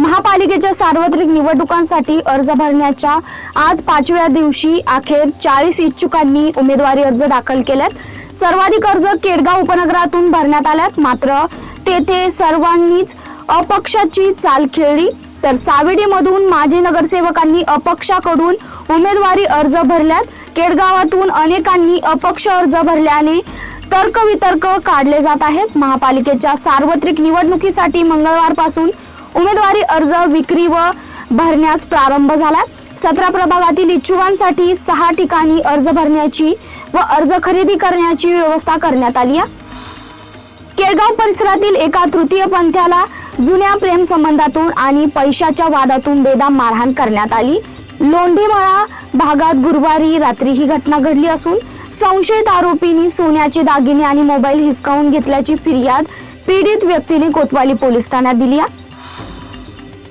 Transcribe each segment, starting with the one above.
महापालिकेच्या सार्वत्रिक निवडणुकांसाठी अर्ज भरण्याच्या आज पाचव्या दिवशी अखेर चाळीस इच्छुकांनी उमेदवारी अर्ज दाखल केल्यात. सर्वाधिक अर्ज केडगाव उपनगरातून भरण्यात आल्यात. मात्र तेथे सर्वांनीच अपक्षाची चाल खेळली. तर सावेडीमधून माजी नगरसेवकांनी अपक्षाकडून उमेदवारी अर्ज भरल्यात. केडगावातून अनेकांनी अपक्ष अर्ज भरल्याने तर्कवितर्क काढले जात आहेत. महापालिकेच्या सार्वत्रिक निवडणुकीसाठी मंगळवारपासून उमेदवारी अर्ज विक्री व भरण्यास प्रारंभ झाला. सतरा प्रभागातील इच्छुकांसाठी सहा ठिकाणी अर्ज भरण्याची व अर्ज खरेदी करण्याची व्यवस्था करण्यात आली आहे. केळगाव परिसरातील एका तृतीय पंथाला जुन्या प्रेम संबंधातून आणि पैशाच्या वादातून बेदाम मारहाण करण्यात आली. लोंढीमळा भागात गुरुवारी रात्री ही घटना घडली असून संशयित आरोपींनी सोन्याचे दागिने आणि मोबाईल हिसकावून घेतल्याची फिर्याद पीडित व्यक्तीने कोतवाली पोलीस ठाण्यात दिली आहे.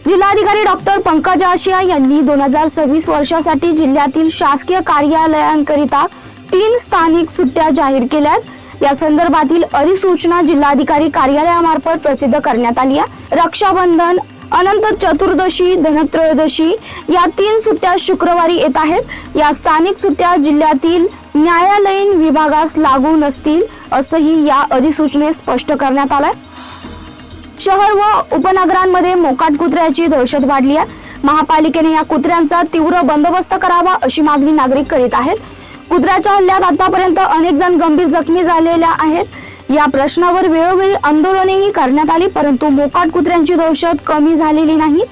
जिल्हाधिकारी डॉक्टर पंकज आशिया यांनी दोन हजार सव्वीस वर्षासाठी जिल्ह्यातील शासकीय कार्यालयांकरिता तीन स्थानिक सुट्ट्या जाहीर केल्यात. या संदर्भातील अधिसूचना जिल्हाधिकारी कार्यालयामार्फत प्रसिद्ध करण्यात आली आहे. रक्षाबंधन अनंत चतुर्दशी धनत्रयोदशी या तीन सुट्ट्या शुक्रवारी येत आहेत. या स्थानिक सुट्ट्या जिल्ह्यातील न्यायालयीन विभागास लागू नसतील असंही या अधिसूचनेत स्पष्ट करण्यात आलंय. शहर व उपनगरांमध्ये मोकाट कुत्र्याची दहशत वाढली आहे. महापालिकेने या कुत्र्यांचा तीव्र बंदोबस्त करावा अशी मागणी नागरिक करीत आहेत. कुत्र्याच्या हल्ल्यात आतापर्यंत अनेक जण गंभीर जखमी झालेल्या आहेत. या प्रश्नावर वेळोवेळी आंदोलनेही करण्यात आली परंतु मोकाट कुत्र्यांची दहशत कमी झालेली नाही.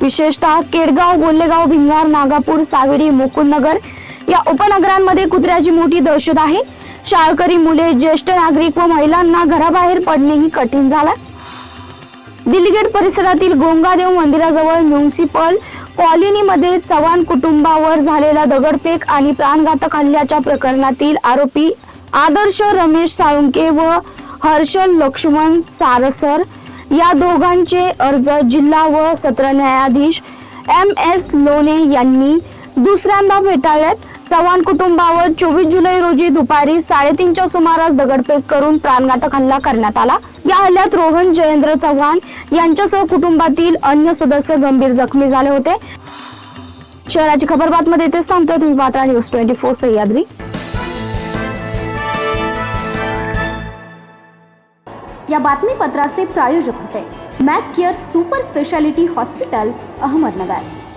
विशेषतः केडगाव गोल्लेगाव भिंगार नागापूर सावेरी मुकुंदनगर या उपनगरांमध्ये कुत्र्याची मोठी दहशत आहे. शाळकरी मुले ज्येष्ठ नागरिक व महिलांना घराबाहेर पडणेही कठीण झालं दिल्लीगेट परिसरातील गोंगादेव मंदिराजवळ म्युन्सिपल कॉलनीमध्ये चव्हाण कुटुंबावर झालेला दगडफेक आणि प्राणघातक हल्ल्याच्या प्रकरणातील आरोपी आदर्श रमेश साळुंके व हर्षल लक्ष्मण सारसर या दोघांचे अर्ज जिल्हा व सत्र न्यायाधीश एम एस लोणे यांनी दुसऱ्यांदा फेटाळल्यात. चव्हाण कुटुंबावर चोवीस जुलै रोजी दुपारी साडेतीनच्या सुमारास दगडफेक करून प्राणघातक हल्ला करण्यात आला. या हल्ल्यात रोहन जयेंद्र चव्हाण यांच्यासह कुटुंबातील अन्य सदस्य गंभीर जखमी झाले होते. शहराची खबर बातमध्ये इथेच सांगतोय तुम्ही पात्रा न्यूज ट्वेंटी फोर सह्याद्री. या बातमीपत्राचे प्रायोजक होते. Mac Care super speciality hospital Ahmednagar.